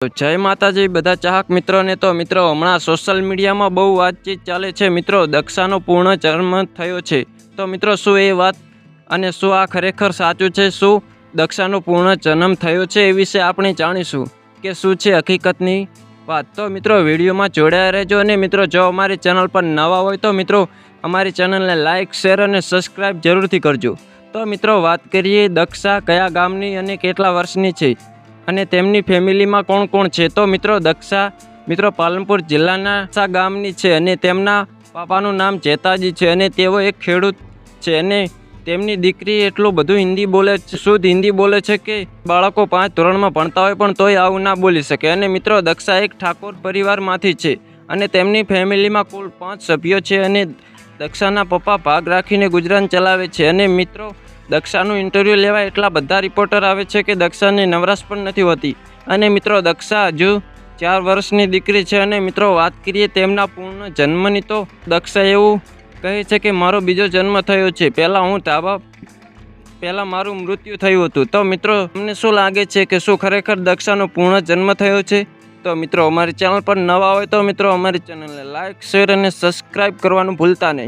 જય માતાજી, બધા ચાહક મિત્રોને તો મિત્રો હમણાં સોશિયલ મીડિયામાં બહુ વાતચીત ચાલે છે. મિત્રો, દક્ષાનો પૂર્ણ જન્મ થયો છે. તો મિત્રો, શું એ વાત અને શું આ ખરેખર સાચું છે? શું દક્ષાનો પૂર્ણ જન્મ થયો છે એ વિશે આપણે જાણીશું કે શું છે હકીકતની વાત? તો મિત્રો, વિડીયોમાં જોડાયા રહેજો અને મિત્રો, જો અમારી ચેનલ પર નવા હોય તો મિત્રો, અમારી ચેનલને લાઇક શેર અને સબસ્ક્રાઈબ જરૂરથી કરજો. તો મિત્રો, વાત કરીએ દક્ષા કયા ગામની અને કેટલા વર્ષની છે? અને તેમની ફેમિલીમાં કોણ કોણ છે? તો મિત્રો દક્ષા, મિત્રો પાલનપુર જિલ્લાના સા ગામની છે અને તેમના પાપાનું નામ જેતાજી છે અને તેઓ એક ખેડૂત છે અને તેમની દીકરી એટલું બધું હિન્દી બોલે છે, શુદ્ધ હિન્દી બોલે છે કે બાળકો પાંચ ધોરણમાં ભણતા હોય પણ તોય આવું ના બોલી શકે. અને મિત્રો દક્ષા એક ઠાકોર પરિવારમાંથી છે અને તેમની ફેમિલીમાં કુલ પાંચ સભ્યો છે અને દક્ષાના પપ્પા ભાગ રાખીને ગુજરાન ચલાવે છે અને મિત્રો દક્ષાનું ઇન્ટરવ્યૂ લેવા એટલા બધા રિપોર્ટર આવે છે કે દક્ષાને નવરાશ પણ નથી હોતી. અને મિત્રો, દક્ષા હજુ ચાર વર્ષની દીકરી છે અને મિત્રો, વાત કરીએ તેમના પૂર્ણ જન્મની તો દક્ષા એવું કહે છે કે મારો બીજો જન્મ થયો છે. પહેલાં હું ધાબા, પહેલાં મારું મૃત્યુ થયું હતું. તો મિત્રો, તમને શું લાગે છે કે શું ખરેખર દક્ષાનો પૂર્ણ જન્મ થયો છે? તો મિત્રો, અમારી ચેનલ પર નવા હોય તો મિત્રો, અમારી ચેનલને લાઇક શેર અને સબસ્ક્રાઈબ કરવાનું ભૂલતા નહીં.